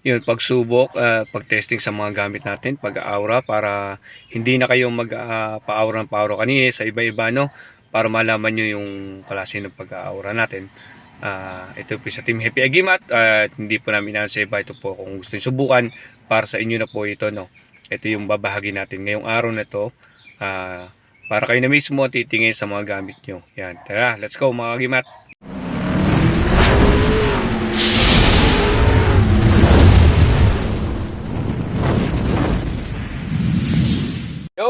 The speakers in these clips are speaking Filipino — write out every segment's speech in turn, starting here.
yun, pagsubok, ah, pag-testing sa mga gamit natin, pag-aura para hindi na kayo mag-pa-aura ng paura kanina sa iba-iba, no? Para malaman nyo yung klase ng pag-aura natin. Ah, ito po sa Team Happy Agimat at hindi po namin sa iba. Ito po kung gusto nyo subukan para sa inyo na po ito, no? Ito yung babahagi natin ngayong araw na to. ah, para kayo na mismo titingin sa mga gamit nyo. Yan, tara, let's go mga Agimat.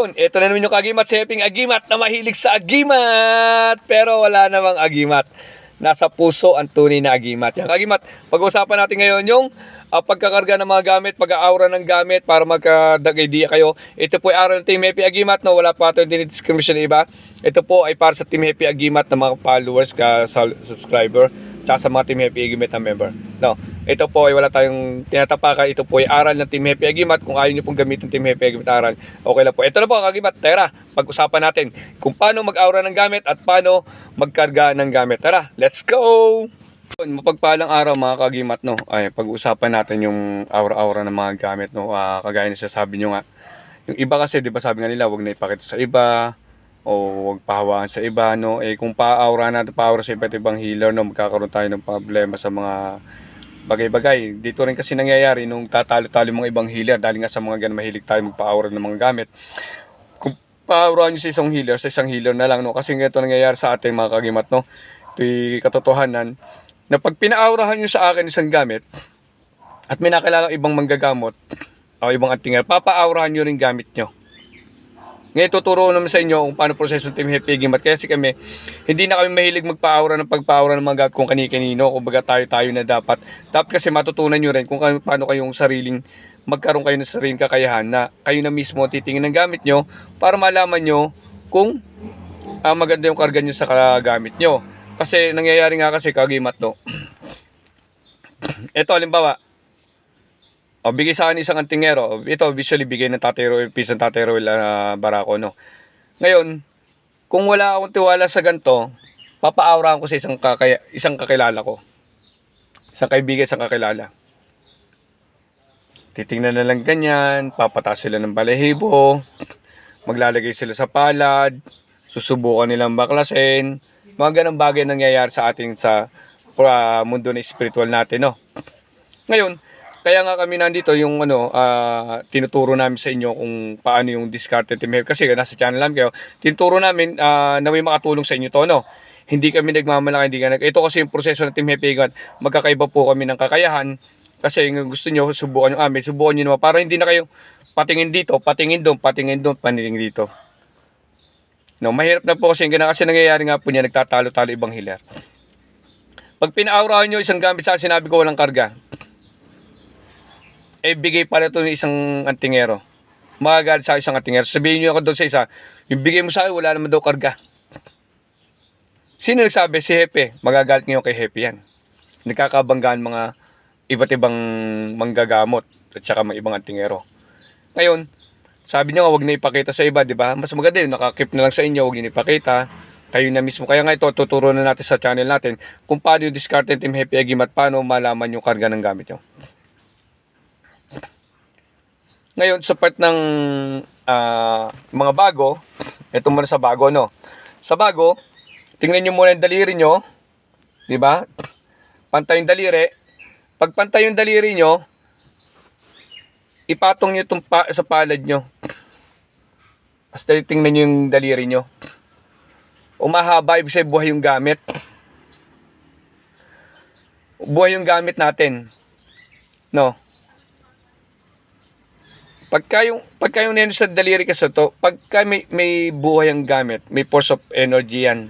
Yun, ito na naman yung kagimat, Seping Agimat na mahilig sa Agimat. Pero wala namang Agimat. Nasa puso ang tunay na Agimat. Yan, Kagimat, pag-uusapan natin ngayon yung ah, pagkakarga ng mga gamit, pag-aura ng gamit para magkadag-idea kayo. Ito po ay araw ng Team Happy Agimat, no? wala pa ito yung description ng iba. Ito po ay para sa Team Happy Agimat na mga followers, ka, subscriber, tsaka sa mga Team Happy Agimat na member. No, ito po ay wala tayong tinatapakan. Ito po ay aral ng Team Happy Agimat. Kung ayaw nyo pong gamitin Team Happy Agimat aral, okay lang po. Ito na po, Kagimat. Tara, pag-usapan natin kung paano mag-aura ng gamit at paano magkarga ng gamit. Tara, let's go! Mapagpalang araw mga kagimat no. Ay pag-usapan natin yung aura-aura ng mga gamit no. Ah, kagaya ng sasabi nyo nga. Yung iba kasi 'di ba sabi nga nila wag na ipakita sa iba o wag pahawakan sa iba no. Eh kung pa-aura natin pa-aura sa iba't ibang healer no, magkakaroon tayo ng problema sa mga bagay-bagay. Dito rin kasi nangyayari nung tatalo-talo mga ibang healer dahil nga sa mga ganun mahilig tayo magpa-aura ng mga gamit. Kung pa-aura nyo sa isang healer, sa isang healer na lang no. Kasi nga ito nangyayari sa ating mga kagimat no. Ito'y katotohanan na pag pina-aurahan nyo sa akin isang gamit at may nakilala ibang manggagamot o ibang antingal, papa-aurahan nyo rin gamit nyo. Ngayon, tuturo naman sa inyo kung paano proseso ng Team Happy Gimat. Kasi kami, hindi na kami mahilig magpa-aura ng pagpa-aura ng mga gamit kung kani-kanino. Kung baga tayo-tayo na dapat. Dapat kasi matutunan nyo rin kung paano kayong sariling magkaroon kayo ng sariling kakayahan na kayo na mismo titingin ng gamit nyo para malaman nyo kung ah, maganda yung karga nyo sa gamit nyo. Kasi nangyayari nga kasi kagimat no. Ito halimbawa, o bigay sa akin isang antingero. Ito visually bigay ng tatero, piece ng tatero uh, barako no. Ngayon, kung wala akong tiwala sa ganto, papaaurahan ko sa isang kakaya, isang kakilala ko. Isang kaibigan, isang kakilala. Titingnan na lang ganyan, papataas sila ng balahibo, maglalagay sila sa palad, susubukan nilang baklasin, mga ganang bagay nangyayari sa ating sa uh, mundo na spiritual natin, no? Ngayon, kaya nga kami nandito yung ano, ah, tinuturo namin sa inyo kung paano yung discarded team. Kasi nasa channel namin kayo, tinuturo namin ah, na may makatulong sa inyo to, no? Hindi kami nagmamalaki, hindi ka nag... Ito kasi yung proseso ng Team God. Magkakaiba po kami ng kakayahan. Kasi yung gusto nyo, subukan yung amin. Subukan nyo naman. Para hindi na kayo patingin dito, patingin doon, patingin doon, patingin dito. No, mahirap na po kasi yung. Kasi nangyayari nga po niya, nagtatalo-talo ibang healer. Pag pinaurahan nyo isang gamit sa sinabi ko walang karga. Eh, bigay pala ito ng isang antingero. Magagalit sa isang antingero. Sabihin nyo ako doon sa isa, yung bigay mo sa akin, wala naman daw karga. Sino nagsabi? Si Hepe. Magagalit ngayon kay Hepe yan. Nagkakabanggaan mga iba't ibang manggagamot at saka mga ibang antingero. Ngayon, sabi niya nga, wag na ipakita sa iba, di ba? Mas maganda yun, nakakip na lang sa inyo, wag niyo ipakita. Kayo na mismo. Kaya nga ito, tuturo na natin sa channel natin kung paano yung discard ng Team Happy Agim at paano malaman yung karga ng gamit nyo. Ngayon, sa part ng ah, mga bago, ito muna sa bago, no? Sa bago, tingnan nyo muna yung daliri nyo, di ba? Pantay yung daliri. Pag pantay yung daliri nyo, ipatong nyo itong pa, sa palad nyo. Basta tingnan nyo yung daliri nyo. Umahaba, ibig sabihin buhay yung gamit. Buhay yung gamit natin. No? Pagka yung, pagka yung neno sa daliri kasi to, pagka may, may buhay ang gamit, may force of energy yan.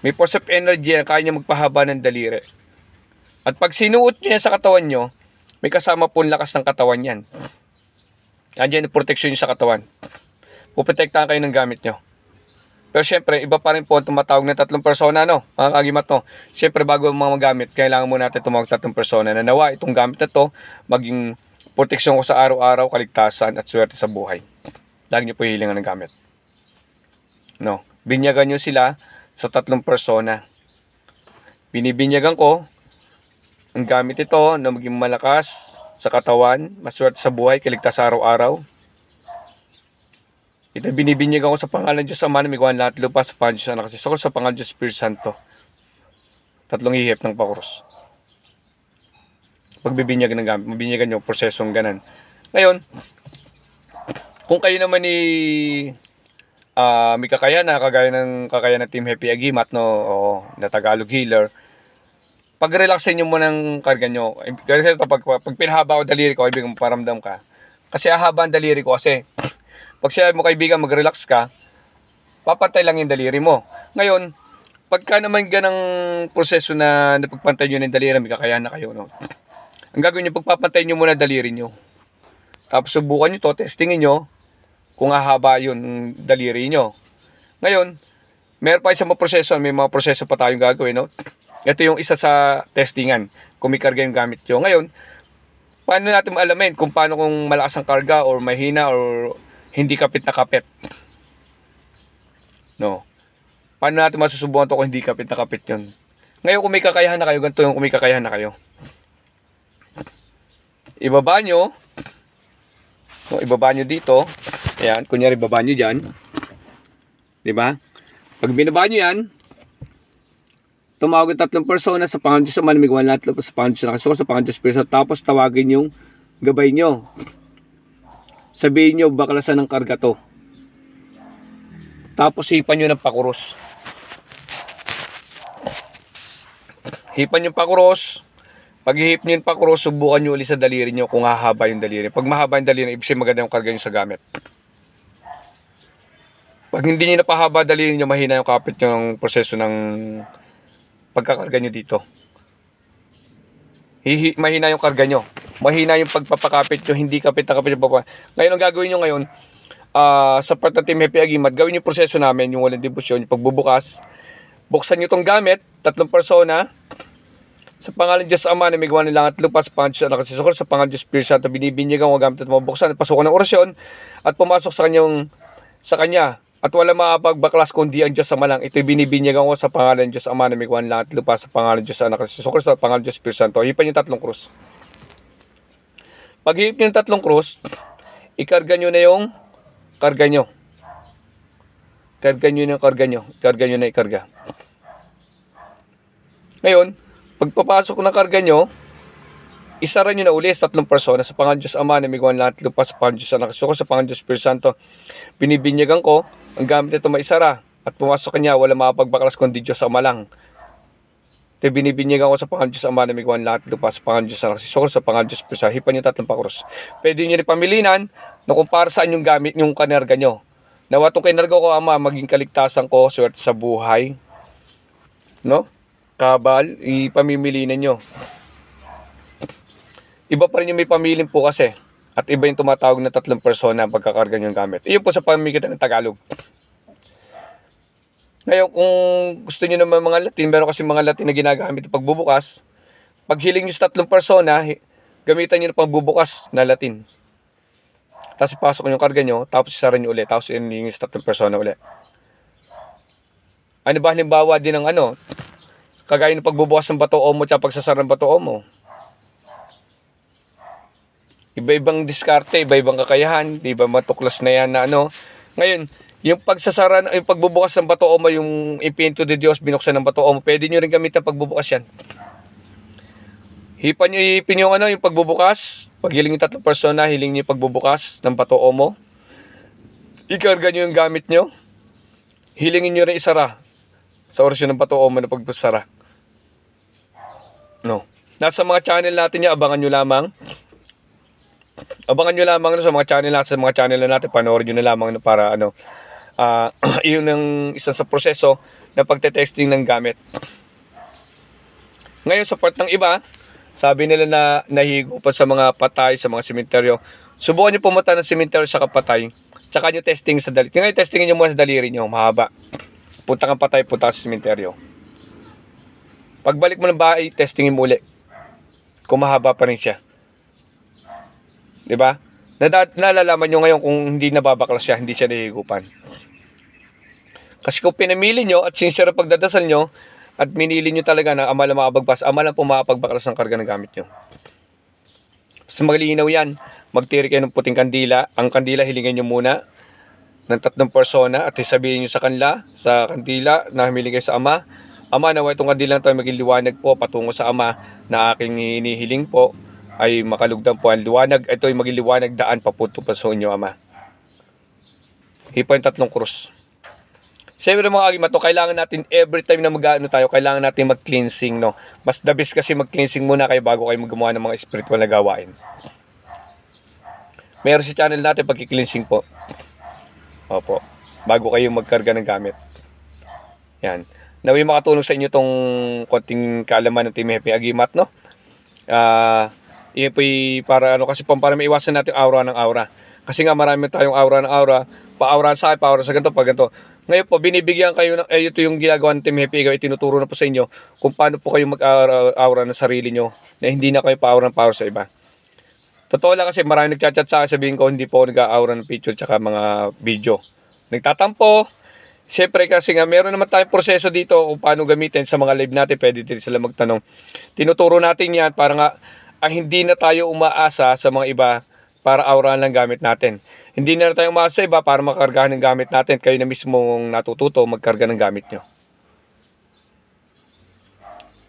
May force of energy yan, kaya niya magpahaba ng daliri. At pag sinuot niya sa katawan nyo, may kasama po lakas ng katawan yan. Andiyan yung protection nyo sa katawan. Puprotektahan kayo ng gamit nyo. Pero syempre, iba pa rin po ang tumatawag ng tatlong persona, no? Mga kagimat, no? Syempre, bago ang mga gamit, kailangan muna natin tumawag sa tatlong persona na nawa itong gamit na to, maging proteksyon ko sa araw-araw, kaligtasan at swerte sa buhay. Lagi niyo po hilingan ng gamit. No? Binyagan nyo sila sa tatlong persona. Binibinyagan ko ang gamit ito na maging malakas sa katawan, maswerte sa buhay, kaligtas araw-araw. Ito binibinyag ako sa pangalan Diyos Ama na may gawa lahat lupa sa pangalan Diyos Anak sa pangalan Diyos Spirit Santo. Tatlong hihip ng pakuros. Pagbibinyag ng gamit, mabinyagan yung prosesong ganan. Ngayon, kung kayo naman ni ah may kakayahan na kagaya ng kakayahan ng Team Happy Agimat no o na Tagalog healer pag-relaxin nyo muna ng karga nyo. Ito, pag, pag pinahaba ko daliri ko, kaibigan, paramdam ka. Kasi ahaba ang daliri ko kasi pag sinabi mo kaibigan, mag-relax ka, papantay lang yung daliri mo. Ngayon, pagka naman ganang proseso na napagpantay nyo ng daliri, may kakayahan na kayo, no? Ang gagawin nyo, pagpapantay nyo muna daliri nyo. Tapos subukan nyo to, testingin nyo kung ahaba yun daliri nyo. Ngayon, meron pa isang mga proseso, may mga proseso pa tayong gagawin, no? Ito yung isa sa testingan, kung may karga yung gamit nyo. Ngayon, paano natin maalamin kung paano kung malakas ang karga or mahina or hindi kapit na kapit? No. Paano natin masusubukan to kung hindi kapit na kapit yun? Ngayon, kung may kakayahan na kayo, ganito yung kung may kakayahan na kayo. Ibaba nyo. No, ibaba nyo dito. Ayan, kunyari ibaba nyo dyan. Di ba? Pag binaba nyo yan, tumawag ang tatlong persona sa pangalan Diyos sa malamig wala lahat sa pangalan Diyos na kasuko sa pangalan Diyos Espiritu tapos tawagin yung gabay nyo sabihin nyo baklasan ng karga to tapos hipan nyo ng pakuros hipan yung pakuros pag hihip nyo yung pakuros subukan nyo ulit sa daliri nyo kung hahaba yung daliri pag mahaba yung daliri ibig sabihin maganda yung karga nyo sa gamit pag hindi nyo napahaba daliri nyo mahina yung kapit yung proseso ng pagkakarga nyo dito. Hihi, mahina yung karga nyo. Mahina yung pagpapakapit nyo, hindi kapit na kapit yung papa. Ngayon, ang gagawin nyo ngayon, ah, sa part ng Team Happy Agimat, gawin yung proseso namin, yung walang debosyon, yung pagbubukas. Buksan nyo tong gamit, tatlong persona, sa pangalan Diyos Ama na may gawa ng langit at lupa sa pangalan Diyos Anak at Sisukor sa pangalan Diyos Spirit Santo binibinyagan ang gamit at mabuksan at pasukan ng orasyon at pumasok sa kanyang sa kanya at wala makapagbaklas kundi ang Diyos Ama lang. Ito'y binibinyagan ko sa pangalan Diyos Ama na may gawa ng langit at lupa sa pangalan Diyos Anak at Sisukor sa pangalan Diyos Spirit Santo. Hipan yung tatlong krus. Pag hihip nyo yung tatlong krus, ikarga nyo na yung karga nyo. Karga nyo na yung karga nyo. Ikarga nyo na ikarga. Ngayon, pagpapasok ng karga nyo, isara nyo na uli sa tatlong persona sa pangalan Diyos Ama na may gawa ng langit at lupa sa pangalan Diyos Anak Suko sa pangalan Diyos Espiritu Santo. Binibinyagan ko, ang gamit nito maisara at pumasok kanya wala makapagbaklas kundi Diyos Ama lang. Ito binibinyagan ko sa pangalan Diyos Ama na may gawa ng langit at lupa sa pangalan Diyos Anak Suko sa pangalan Diyos Espiritu Santo. Hipan nyo tatlong pakuros. Pwede nyo rin pamilinan na kung para saan yung gamit yung kanarga nyo. Nawa itong kinarga ko, Ama, maging kaligtasan ko, swerte sa buhay. No? Kabal, ipamimili ninyo. Iba pa rin yung may pamilin po kasi. At iba yung tumatawag na tatlong persona ang pagkakarga yung gamit. Iyon po sa pamimigitan ng Tagalog. Ngayon, kung gusto niyo naman mga Latin, meron kasi mga Latin na ginagamit na pagbubukas. Pag hiling nyo sa tatlong persona, gamitan nyo na pagbubukas na Latin. Tapos ipasok nyo yung karga nyo, tapos isara nyo ulit, tapos hiling nyo sa tatlong persona ulit. Ano ba halimbawa din ng ano, kagaya ng pagbubukas ng bato omo at pagsasara ng bato omo. Iba-ibang diskarte, iba-ibang kakayahan, iba matuklas na yan na ano. Ngayon, yung pagsasara, yung pagbubukas ng bato omo, yung ipinto de Dios, binuksan ng bato omo, pwede nyo rin gamitin pagbubukas yan. Hipan nyo, ipin yung ano, yung pagbubukas. Pag hiling yung tatlong persona, hiling nyo yung pagbubukas ng bato omo. Ikarga nyo yung gamit nyo. Hilingin nyo rin isara sa orasyon ng bato omo na pagbasara. No. Nasa mga channel natin niya, abangan nyo lamang. Abangan nyo lamang sa mga channel natin, sa mga channel na natin, panoorin nyo na lamang para ano, ah yun ang isa sa proseso ng pagte-testing ng gamit. Ngayon sa part ng iba, sabi nila na nahigo pa sa mga patay, sa mga sementeryo. Subukan nyo pumunta ng sementeryo sa kapatay. Tsaka nyo testing sa daliri. Ngayon testingin nyo muna sa daliri nyo, mahaba. Punta kang patay, punta ka sa sementeryo. Pagbalik mo ng bahay, testingin mo uli. Kung mahaba pa rin siya. 'Di ba? Nalalaman nyo ngayon kung hindi nababaklas siya, hindi siya nahihigupan. Kasi kung pinamili nyo at sincere pagdadasal nyo, at minili nyo talaga na ama lang makapagbas, ama lang po makapagbaklas ng karga ng gamit nyo. Sa malinaw yan, magtiri kayo ng puting kandila. Ang kandila, hilingan nyo muna ng tatlong persona at sabihin nyo sa kanila, sa kandila, na humiling kayo sa Ama. Ama, nawa itong ito ay maging liwanag po patungo sa Ama na aking hinihiling po ay makalugdan po ang liwanag. Ito ay maging liwanag daan papunto pa sa inyo, Ama. Hipa yung tatlong krus. Siyempre mga agimat, no, kailangan natin every time na mag-ano tayo, kailangan natin mag-cleansing, no. Mas the best kasi mag-cleansing muna kayo bago kayo magawa ng mga spiritual na gawain. Meron si channel natin pagki-cleansing po. Opo. Bago kayo magkarga ng gamit. Yan. Naway makatulong sa inyo tong konting kaalaman ng Team Happy Agimat, no? Ah, yun po y- para ano kasi para maiwasan natin aura ng aura. Kasi nga marami tayong aura ng aura, pa-aura sa akin, pa-aura sa ganito, pa ganito. Ngayon po, binibigyan kayo ng, eh, ito yung ginagawa ng Team Happy, ikaw, itinuturo na po sa inyo kung paano po kayo mag-aura ng sarili nyo na hindi na kayo pa-aura ng power sa iba. Totoo lang kasi marami nagchat-chat sa akin, sabihin ko hindi po nag-aura ng picture tsaka mga video. Nagtatampo. Siyempre kasi nga meron naman tayong proseso dito kung paano gamitin sa mga live natin. Pwede din sila magtanong. Tinuturo natin yan para nga ang hindi na tayo umaasa sa mga iba para aurahan lang gamit natin. Hindi na tayo umaasa sa iba para makargahan ng gamit natin. Kayo na mismo natututo magkarga ng gamit nyo.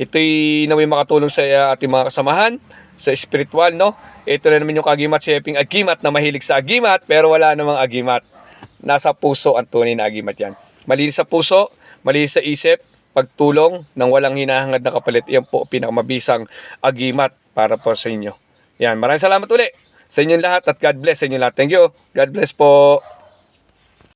Ito'y naway makatulong sa uh, ating mga kasamahan sa spiritual, no? Ito na naman yung kagimat si Agimat na mahilig sa agimat pero wala namang agimat. Nasa puso ang tunay na agimat yan. Malinis sa puso, malinis sa isip, pagtulong ng walang hinahangad na kapalit. Yan po pinakamabisang agimat para po sa inyo. Yan, maraming salamat uli sa inyong lahat at God bless sa inyong lahat. Thank you. God bless po.